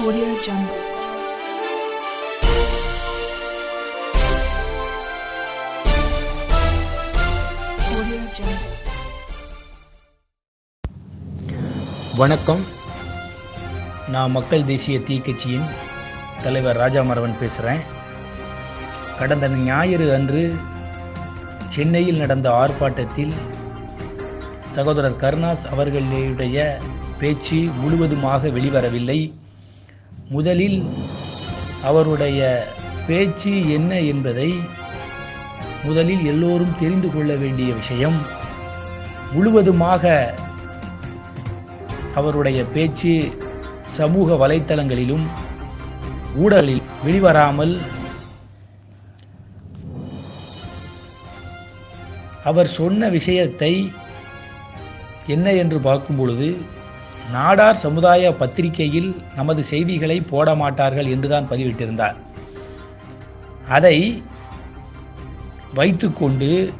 Audio Jungle. Audio Jungle. வணக்கம் நான் மக்கள் தேசிய தீ கட்சியின் தலைவர் ராஜா மரவன் பேசுகிறேன் கடந்த ஞாயிறு அன்று சென்னையில் நடந்த ஆர்ப்பாட்டத்தில் சகோதரர் கருணாஸ் அவர்களுடைய பேச்சு முழுவதுமாக வெளிவரவில்லை முதலில் அவருடைய பேச்சு என்ன என்பதை முதலில் எல்லோரும் தெரிந்து கொள்ள வேண்டிய விஷயம். முழுவதுமாக அவருடைய பேச்சு சமூக வலைத்தளங்களிலும் ஊடகங்களில் வெளிவராமல் அவர் சொன்ன விஷயத்தை என்ன என்று பார்க்கும் பொழுது நாடார் சமுதாய பத்திரிகையில் நமது செய்திகளை போட மாட்டார்கள் என்றுதான் பதிவிட்டிருந்தார். அதை வைத்துக்கொண்டு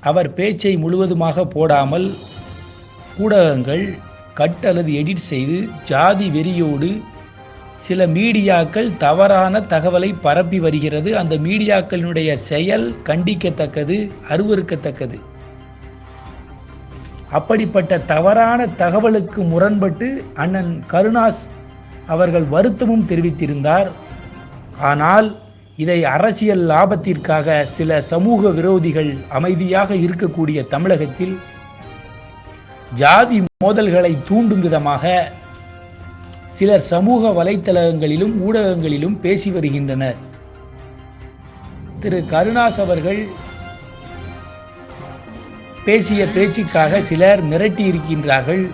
அவர் பேச்சை முழுவதுமாக போடாமல் ஊடகங்கள் கட் அல்லது எடிட் செய்து ஜாதி வெறியோடு சில மீடியாக்கள் தவறான தகவலை பரப்பி வருகிறது. அந்த மீடியாக்களினுடைய செயல் கண்டிக்கத்தக்கது அருவறுக்கத்தக்கது. அப்படிப்பட்ட தவறான தகவலுக்கு முரண்பட்டு அண்ணன் கருணாஸ் அவர்கள் வருத்தமும் தெரிவித்திருந்தார். ஆனால் இதை அரசியல் லாபத்திற்காக சில சமூக விரோதிகள் அமைதியாக இருக்கக்கூடிய தமிழகத்தில் ஜாதி மோதல்களை தூண்டும் விதமாக சிலர் சமூக வலைத்தளங்களிலும் ஊடகங்களிலும் பேசி வருகின்றனர். திரு கருணாஸ் அவர்கள் பேசிய பேச்சுக்காக சிலர் மிரட்டி இருக்கின்றார்கள்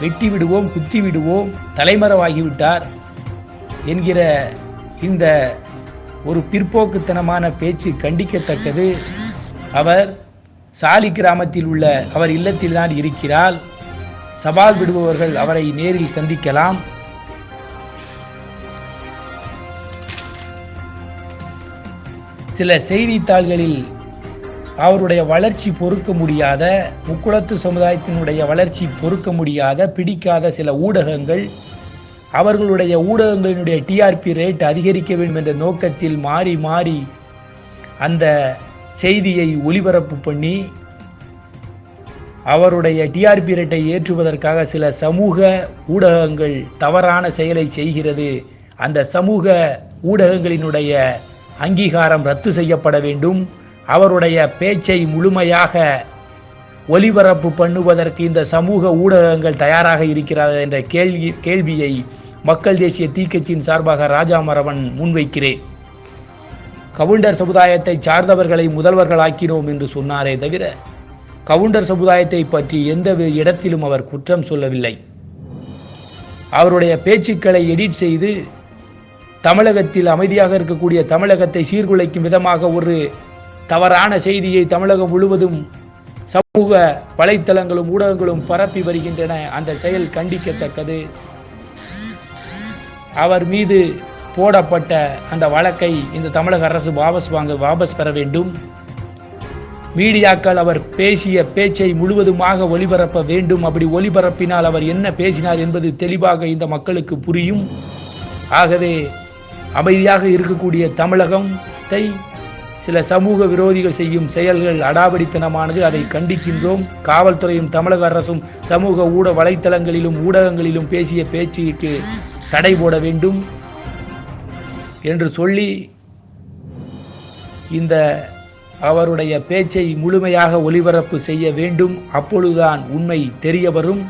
வெட்டி விடுவோம் குத்தி விடுவோம் தலைமறைவாகிவிட்டார் என்கிற இந்த ஒரு பிற்போக்குத்தனமான பேச்சு கண்டிக்கத்தக்கது. அவர் சாலி கிராமத்தில் உள்ள அவர் இல்லத்தில் தான் இருக்கிறார். சவால் விடுபவர்கள் அவரை நேரில் சந்திக்கலாம். சில செய்தித்தாள்களில் அவருடைய வளர்ச்சி பொறுக்க முடியாத முக்குளத்து சமுதாயத்தினுடைய வளர்ச்சி பொறுக்க முடியாத பிடிக்காத சில ஊடகங்கள் அவர்களுடைய ஊடகங்களினுடைய டிஆர்பி ரேட் அதிகரிக்க வேண்டும் என்ற நோக்கத்தில் மாறி மாறி அந்த செய்தியை ஒளிபரப்பு பண்ணி அவருடைய டிஆர்பி ரேட்டை ஏற்றுவதற்காக சில சமூக ஊடகங்கள் தவறான செயலை செய்கிறது. அந்த சமூக ஊடகங்களினுடைய அங்கீகாரம் ரத்து செய்யப்பட வேண்டும். அவருடைய பேச்சை முழுமையாக ஒலிபரப்பு பண்ணுவதற்கு இந்த சமூக ஊடகங்கள் தயாராக இருக்கிறார்கள் என்ற கேள்வி கேள்வியை மக்கள் தேசிய தீக்கட்சியின் சார்பாக ராஜாமரவன் முன்வைக்கிறேன். கவுண்டர் சமுதாயத்தை சார்ந்தவர்களை முதல்வர்களாக்கினோம் என்று சொன்னாரே தவிர கவுண்டர் சமுதாயத்தை பற்றி எந்த இடத்திலும் அவர் குற்றம் சொல்லவில்லை. அவருடைய பேச்சுக்களை எடிட் செய்து தமிழகத்தில் அமைதியாக இருக்கக்கூடிய தமிழகத்தை சீர்குலைக்கும் விதமாக ஒரு தவறான செய்தியை தமிழகம் முழுவதும் சமூக வலைத்தளங்களும் ஊடகங்களும் பரப்பி வருகின்றன. அந்த செயல் கண்டிக்கத்தக்கது. அவர் மீது போடப்பட்ட அந்த வழக்கை இந்த தமிழக அரசு வாபஸ் வாங்க வாபஸ் பெற வேண்டும். மீடியாக்கள் அவர் பேசிய பேச்சை முழுவதுமாக ஒளிபரப்ப வேண்டும். அப்படி ஒளிபரப்பினால் அவர் என்ன பேசினார் என்பது தெளிவாக இந்த மக்களுக்கு புரியும். ஆகவே அமைதியாக இருக்கக்கூடிய தமிழகத்தை சில சமூக விரோதிகள் செய்யும் செயல்கள் அடாவடித்தனமானது அதை கண்டிக்கின்றோம். காவல்துறையும் தமிழக அரசும் சமூக ஊட வலைத்தளங்களிலும் ஊடகங்களிலும் பேசிய பேச்சுக்கு தடை போட வேண்டும் என்று சொல்லி இந்த அவருடைய பேச்சை முழுமையாக ஒளிபரப்பு செய்ய வேண்டும். அப்பொழுதுதான் உண்மை தெரிய வரும்.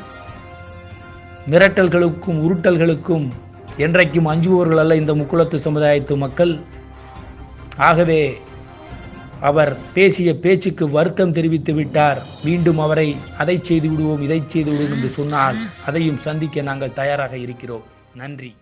மிரட்டல்களுக்கும் உருட்டல்களுக்கும் என்றைக்கும் அஞ்சுபவர்கள் அல்ல இந்த முக்குளத்து சமுதாயத்து மக்கள். ஆகவே அவர் பேசிய பேச்சுக்கு வருத்தம் தெரிவித்து விட்டார். மீண்டும் அவரை அதை செய்து விடுவோம் இதை செய்து விடுவோம் என்று சொன்னால் அதையும் சந்திக்க நாங்கள் தயாராக இருக்கிறோம். நன்றி.